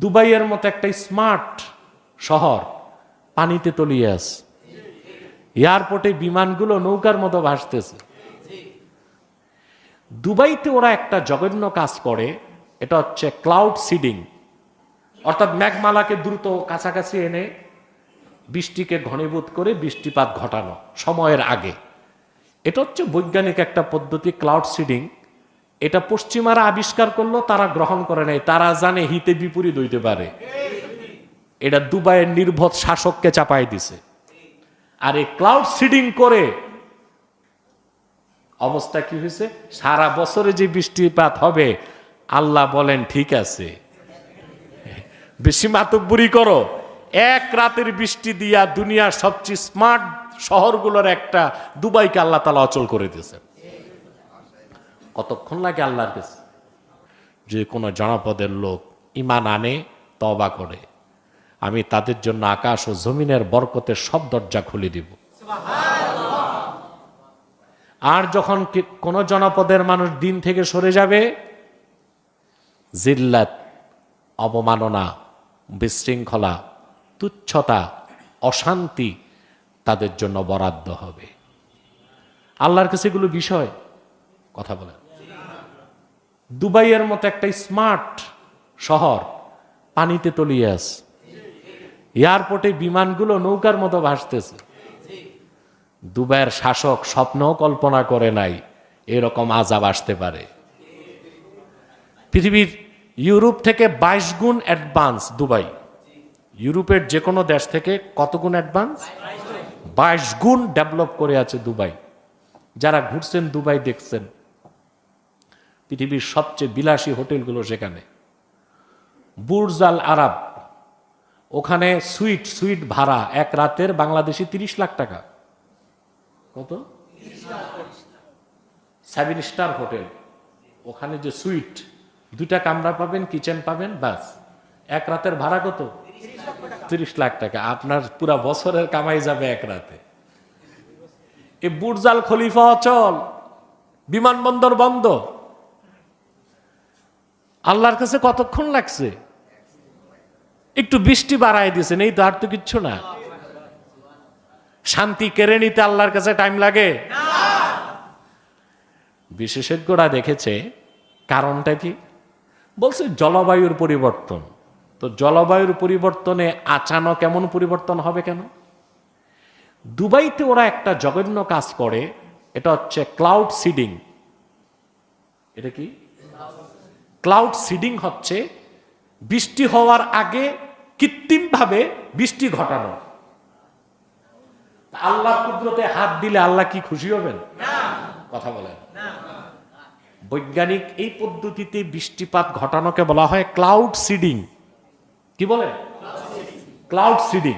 দুবাইয়ের মতো একটা স্মার্ট শহর, পানিতে তলিয়ে আছে। এয়ারপোর্টে বিমানগুলো নৌকার মতো ভাসতেছে। দুবাইতে ওরা একটা জঘন্য কাজ করে, এটা হচ্ছে ক্লাউড সিডিং অর্থাৎ মেঘমালাকে দ্রুত কাছাকাছি এনে বৃষ্টিকে ঘনীভূত করে বৃষ্টিপাত ঘটানো সময়ের আগে। এটা হচ্ছে বৈজ্ঞানিক একটা পদ্ধতি ক্লাউড সিডিং এটা পশ্চিমারা আবিষ্কার করল, তারা গ্রহণ করে নাই। তারা জানে হিতে বিপরীত হইতে পারে। এটা দুবাইয়ের নির্ভর শাসককে চাপাই দিছে। আর এই ক্লাউড সিডিং করে অবস্থা কি হয়েছে? সারা বছরে যে বৃষ্টিপাত হবে, আল্লাহ বলেন, ঠিক আছে। বেশি মাতব্বরি করো। এক রাতের বৃষ্টি দিয়া দুনিয়ার সবচেয়ে স্মার্ট শহরগুলোর একটা দুবাইকে আল্লাহ তালা অচল করে দিয়েছেন। কতক্ষণ লাগে আল্লাহর কাছে? যে কোনো জনপদের লোক ইমান আনে তবা করে। আমি তাদের জন্য আকাশ ও জমিনের বরকতের সব দরজা খুলে দিব। আর যখন কোনো জনপদের মানুষ দিন থেকে সরে যাবে, জিল্লাত, অবমাননা, বিশৃঙ্খলা, তুচ্ছতা, অশান্তি তাদের জন্য বরাদ্দ হবে। আল্লাহর কাছে এগুলো বিষয়। কথা বলেন। দুবাইয়ের মতো একটা স্মার্ট শহর, পানিতে তলিয়ে আছে। এয়ারপোর্টে বিমানগুলো নৌকার মতো ভাসতেছে। দুবাইয়ের শাসক স্বপ্নও কল্পনা করে নাই, এরকম আজাব আসতে পারে। পৃথিবীর ইউরোপ থেকে বাইশ গুণ অ্যাডভান্স দুবাই। ইউরোপের যে কোনো দেশ থেকে কত গুণ অ্যাডভান্স? বাইশ গুণ ডেভেলপ করে আছে দুবাই। যারা ঘুরছেন দুবাই দেখছেন পৃথিবীর সবচেয়ে বিলাসী হোটেলগুলো সেখানে। বুর্জ আল আরব, ওখানে সুইট সুইট ভাড়া, এক রাতের বাংলাদেশি তিরিশ লাখ টাকা। কত? Seven star hotel. ওখানে যে সুইট দুটা কামরা পাবেন, কিচেন পাবেন বাস এক রাতের ভাড়া কত? তিরিশ লাখ টাকা। আপনার পুরা বছরের কামাই যাবে এক রাতে। এ বুর্জাল খলিফা অচল, বিমানবন্দর বন্ধ। আল্লাহর কাছে কতক্ষণ লাগছে? একটু বৃষ্টি বাড়ায় দিয়েছেন, এই তো আর তো কিচ্ছু না। শান্তি কেড়ে নিতে আল্লাহর কাছে টাইম লাগে? বিশেষজ্ঞরা দেখেছে, কারণটা কি? বলছে জলবায়ুর পরিবর্তন। তো জলবায়ুর পরিবর্তনে আচানক এমন পরিবর্তন হবে কেন? দুবাইতে ওরা একটা জঘন্য কাজ করে, এটা হচ্ছে ক্লাউড সিডিং এটা কি? ক্লাউড সিডিং হচ্ছে বৃষ্টি হওয়ার আগে কৃত্রিমভাবে বৃষ্টি ঘটানো। আল্লাহ কুদরতে হাত দিলে আল্লাহ কি খুশি হবেন? কথা বলেন। বৈজ্ঞানিক এই পদ্ধতিতে বৃষ্টিপাত ঘটানোকে বলা হয় ক্লাউড সিডিং। কি বলে? Cloud seeding.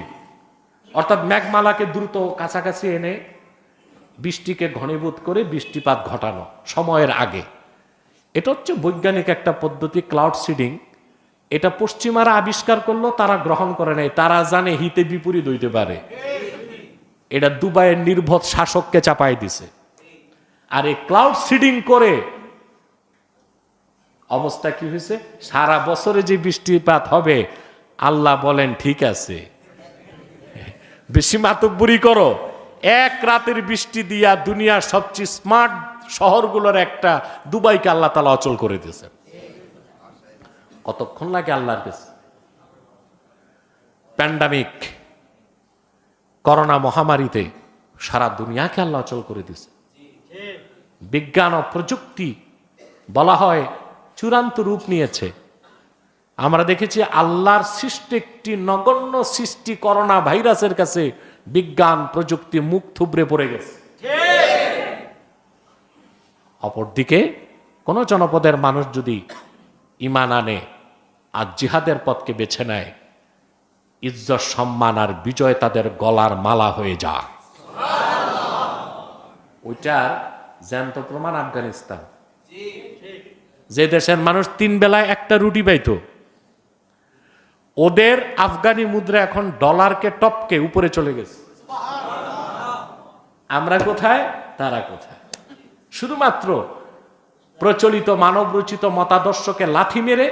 অর্থাৎ মেঘমালাকে দ্রুত কাছাকাছি এনে বৃষ্টিকে ঘনীভূত করে বৃষ্টিপাত ঘটানো সময়ের আগে। এটা হচ্ছে বৈজ্ঞানিক একটা পদ্ধতি ক্লাউড সিডিং এটা পশ্চিমারা আবিষ্কার করল, তারা গ্রহণ করে নাই। তারা জানে হিতে বিপরীত হইতে পারে। এটা দুবাইয়ের নির্ভর শাসককে চাপাই দিছে। আর এই ক্লাউড সিডিং করে অবস্থা কি হয়েছে? সারা বছরে যে বৃষ্টিপাত হবে, আল্লাহ বলেন, ঠিক আছে। বেশি মাতব্বরি করো। এক রাতের বৃষ্টি দিয়া দুনিয়ার সবচেয়ে স্মার্ট শহরগুলোর একটা দুবাইকে আল্লাহ তালা অচল করে দিয়েছেন কতক্ষণ লাগে আল্লাহর কাছে? প্যান্ডামিক করোনা মহামারীতে সারা দুনিয়াকে আল্লাহ অচল করে দিয়েছে। বিজ্ঞান ও প্রযুক্তি বলা হয় চূড়ান্ত রূপ নিয়েছে। আমরা দেখেছি আল্লাহর সৃষ্টি একটি নগণ্য সৃষ্টি করোনা ভাইরাসের কাছে বিজ্ঞান, প্রযুক্তি মুখ থুবড়ে পড়ে গেছে। অপরদিকে, কোনো জনপদের মানুষ যদি ইমান আনে আর জিহাদের পথকে বেছে নেয়, ইজ্জত, সম্মান আর বিজয় তাদের গলার মালা হয়ে যা ওইটার জ্যান্ত প্রমাণ আফগানিস্তান। যে দেশের মানুষ তিন বেলায় একটা রুটি পাইতো, ওদের আফগানি মুদ্রা এখন ডলারকে টপকে উপরে চলে গেছে। আমরা কোথায়? তারা কোথায়? শুধুমাত্র প্রচলিত মানব রচিত মতাদর্শকে লাথি মেরে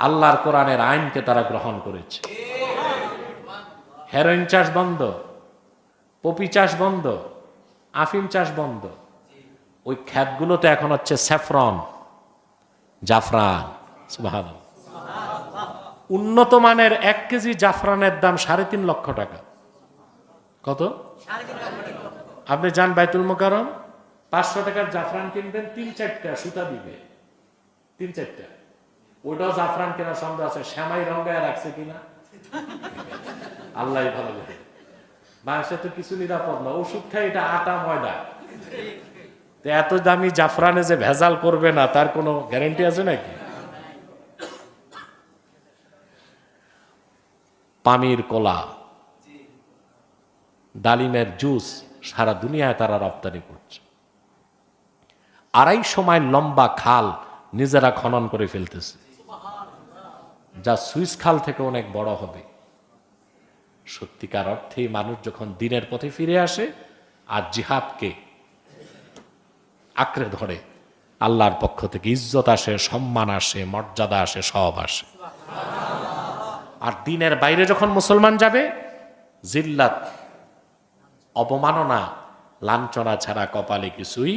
আল্লাহর কোরআনের আইনকে তারা গ্রহণ করেছে। হেরোইন চাষ বন্ধ পপি চাষ বন্ধ আফিম চাষ বন্ধ। ওই খ্যাতগুলোতে এখন হচ্ছে স্যাফরন জাফরান। উন্নত মানের এক কেজি জাফরানের দাম সাড়ে তিন লক্ষ টাকা। কত? আপনি যান বাইতুল মোকারম পাঁচশো টাকার জাফরান কিনবেন, তিন চারটা সুতা দিবে। তিন চারটা। ওইটাও জাফরান কেনার সন্দেহ আছে, শ্যামাই রঙ্গায় রাখছে কিনা? আল্লাহ ভালো লাগে বাংলাদেশে তো কিছু নিরাপদ না, ওষুধ খাই এটা আটা, ময়দা। এত দামি জাফরানে যে ভেজাল করবে না, তার কোনো গ্যারেন্টি আছে নাকি? পামির কলা, ডালিমের জুস সারা দুনিয়ায় তারা রপ্তানি করছে। আড়াইশো মাইল লম্বা খাল নিজেরা খনন করে ফেলতেছে। যা সুইস খাল থেকে অনেক বড় হবে। সত্যিকার অর্থে মানুষ যখন দিনের পথে ফিরে আসে আর জিহাদকে আঁকড়ে ধরে, আল্লাহর পক্ষ থেকে ইজ্জত আসে, সম্মান আসে, মর্যাদা আসে সব আসে। আর দিনের বাইরে যখন মুসলমান যাবে, জিল্লাত, অবমাননা, লাঞ্ছনা ছাড়া কপালে কিছুই